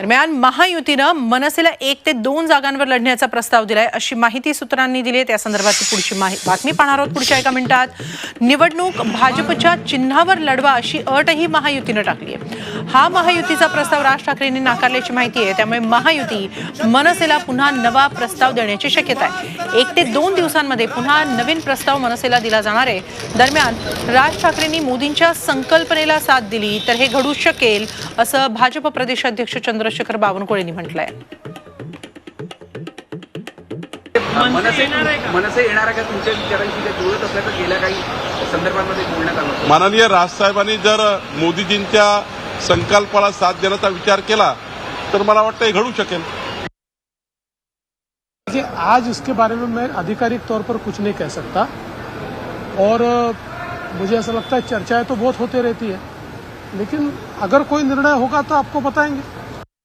दरम्यान महायुतीनं मनसेला एक ते दोन जागांवर लढण्याचा प्रस्ताव दिलाय अशी माहिती सूत्रांनी दिली आहे. त्या संदर्भातली पुढची माहि- बातमी पाहणार आहोत पुढच्या एका मिनिटात. निवडणूक भाजपच्या चिन्हावर लढवा अशी अटही महायुतीनं टाकली आहे. हा महायुतीचा प्रस्ताव राज ठाकरेंनी नाकारल्याची माहिती आहे. त्यामुळे महायुती मनसेला पुन्हा नवा प्रस्ताव देण्याची शक्यता आहे. एक ते दोन दिवसांमध्ये पुन्हा नवीन प्रस्ताव मनसेला दिला जाणार आहे. दरम्यान राज ठाकरेंनी मोदींच्या संकल्पनेला साथ दिली तर हे घडू शकेल असं भाजप प्रदेशाध्यक्ष चंद्रशेखर बावनकुळेंनी म्हटलंय. माननीय राजसाहेबांनी जर मोदीजींच्या संकल्पाला साथ देण्याचा विचार केला तर मला वाटतं हे घडू शकेल. आज इसके बारे में मैं आधिकारिक तौर पर कुछ नहीं कह सकता। और मुझे ऐसा लगता है चर्चाएं तो बहुत होते रहती है। लेकिन अगर कोई निर्णय होगा तो आपको बताएंगे।